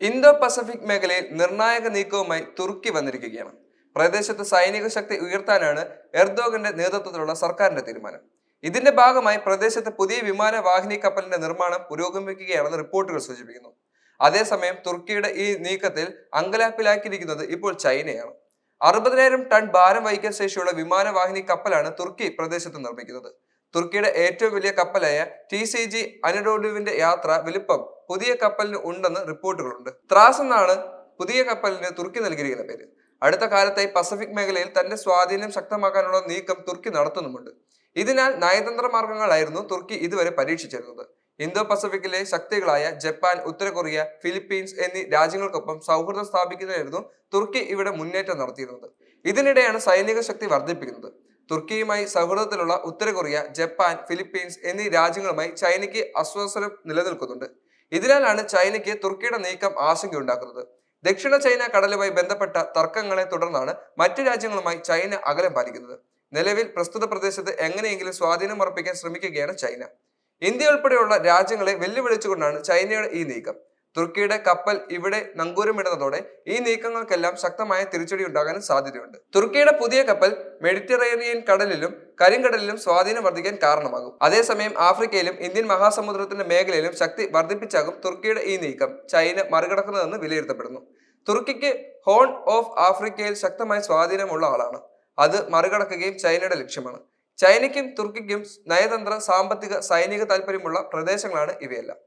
Indo Pacific മേഖലയിൽ നിർണായക നീക്കവുമായി തുർക്കി വന്നിരിക്കുകയാണ്. പ്രദേശത്ത് സൈനിക ശക്തി ഉയർത്താനാണ് എർദോഗന്റെ നേതൃത്വത്തിലുള്ള സർക്കാരിന്റെ തീരുമാനം. ഇതിന്റെ ഭാഗമായി പ്രദേശത്ത് പുതിയ വിമാന വാഹിനി കപ്പലിന്റെ നിർമ്മാണം പുരോഗമിക്കുകയാണെന്ന് റിപ്പോർട്ടുകൾ സൂചിപ്പിക്കുന്നു. അതേസമയം തുർക്കിയുടെ ഈ നീക്കത്തിൽ അങ്കലാപ്പിലാക്കിയിരിക്കുന്നത് ഇപ്പോൾ ചൈനയാണ്. അറുപതിനായിരം ടൺ ഭാരം വഹിക്കാൻ ശേഷിയുള്ള വിമാനവാഹിനി കപ്പലാണ് തുർക്കി പ്രദേശത്ത് നിർമ്മിക്കുന്നത്. തുർക്കിയുടെ ഏറ്റവും വലിയ കപ്പലായ ടി സി ജി അനഡോഡുവിന്റെ യാത്ര വലിപ്പം പുതിയ കപ്പലിന് ഉണ്ടെന്ന് റിപ്പോർട്ടുകളുണ്ട്. ത്രാസ് എന്നാണ് പുതിയ കപ്പലിന് തുർക്കി നൽകിയിരിക്കുന്ന പേര്. അടുത്ത കാലത്തായി പസഫിക് മേഖലയിൽ തന്റെ സ്വാധീനം ശക്തമാക്കാനുള്ള നീക്കം തുർക്കി നടത്തുന്നുമുണ്ട്. ഇതിനാൽ നയതന്ത്ര മാർഗങ്ങളായിരുന്നു തുർക്കി ഇതുവരെ പരീക്ഷിച്ചിരുന്നത്. ഇന്തോ പസഫിക്കിലെ ശക്തികളായ ജപ്പാൻ ഉത്തര കൊറിയ ഫിലിപ്പീൻസ് എന്നീ രാജ്യങ്ങൾക്കൊപ്പം സൗഹൃദം സ്ഥാപിക്കുന്നതായിരുന്നു തുർക്കി ഇവിടെ മുന്നേറ്റം നടത്തിയിരുന്നത്. ഇതിനിടെയാണ് സൈനിക ശക്തി വർദ്ധിപ്പിക്കുന്നത്. തുർക്കിയുമായി സൗഹൃദത്തിലുള്ള ഉത്തര കൊറിയ ജപ്പാൻ ഫിലിപ്പീൻസ് എന്നീ രാജ്യങ്ങളുമായി ചൈനയ്ക്ക് അസ്വസ്ഥനം നിലനിൽക്കുന്നുണ്ട്. ഇതിനാലാണ് ചൈനയ്ക്ക് തുർക്കിയുടെ നീക്കം ആശങ്കയുണ്ടാക്കുന്നത്. ദക്ഷിണ ചൈന കടലുമായി ബന്ധപ്പെട്ട തർക്കങ്ങളെ തുടർന്നാണ് മറ്റു രാജ്യങ്ങളുമായി ചൈന അകലം പാലിക്കുന്നത്. നിലവിൽ പ്രസ്തുത പ്രദേശത്ത് എങ്ങനെയെങ്കിലും സ്വാധീനം ഉറപ്പിക്കാൻ ശ്രമിക്കുകയാണ് ചൈന. ഇന്ത്യ ഉൾപ്പെടെയുള്ള രാജ്യങ്ങളെ വെല്ലുവിളിച്ചുകൊണ്ടാണ് ചൈനയുടെ ഈ നീക്കം. തുർക്കിയുടെ കപ്പൽ ഇവിടെ നങ്കൂരമിടുന്നതോടെ ഈ നീക്കങ്ങൾക്കെല്ലാം ശക്തമായ തിരിച്ചടി ഉണ്ടാകാനും സാധ്യതയുണ്ട്. തുർക്കിയുടെ പുതിയ കപ്പൽ മെഡിറ്ററേനിയൻ കടലിലും കരിങ്കടലിലും സ്വാധീനം വർദ്ധിക്കാൻ കാരണമാകും. അതേസമയം ആഫ്രിക്കയിലും ഇന്ത്യൻ മഹാസമുദ്രത്തിന്റെ മേഖലയിലും ശക്തി വർദ്ധിപ്പിച്ചാകും തുർക്കിയുടെ ഈ നീക്കം ചൈന മറികടക്കുന്നതെന്ന് വിലയിരുത്തപ്പെടുന്നു. തുർക്കിക്ക് ഹോൺ ഓഫ് ആഫ്രിക്കയിൽ ശക്തമായ സ്വാധീനമുള്ള ആളാണ്. അത് മറികടക്കുകയും ചൈനയുടെ ലക്ഷ്യമാണ്. ചൈനയ്ക്കും തുർക്കിക്കും നയതന്ത്ര സാമ്പത്തിക സൈനിക താല്പര്യമുള്ള പ്രദേശങ്ങളാണ് ഇവയെല്ലാം.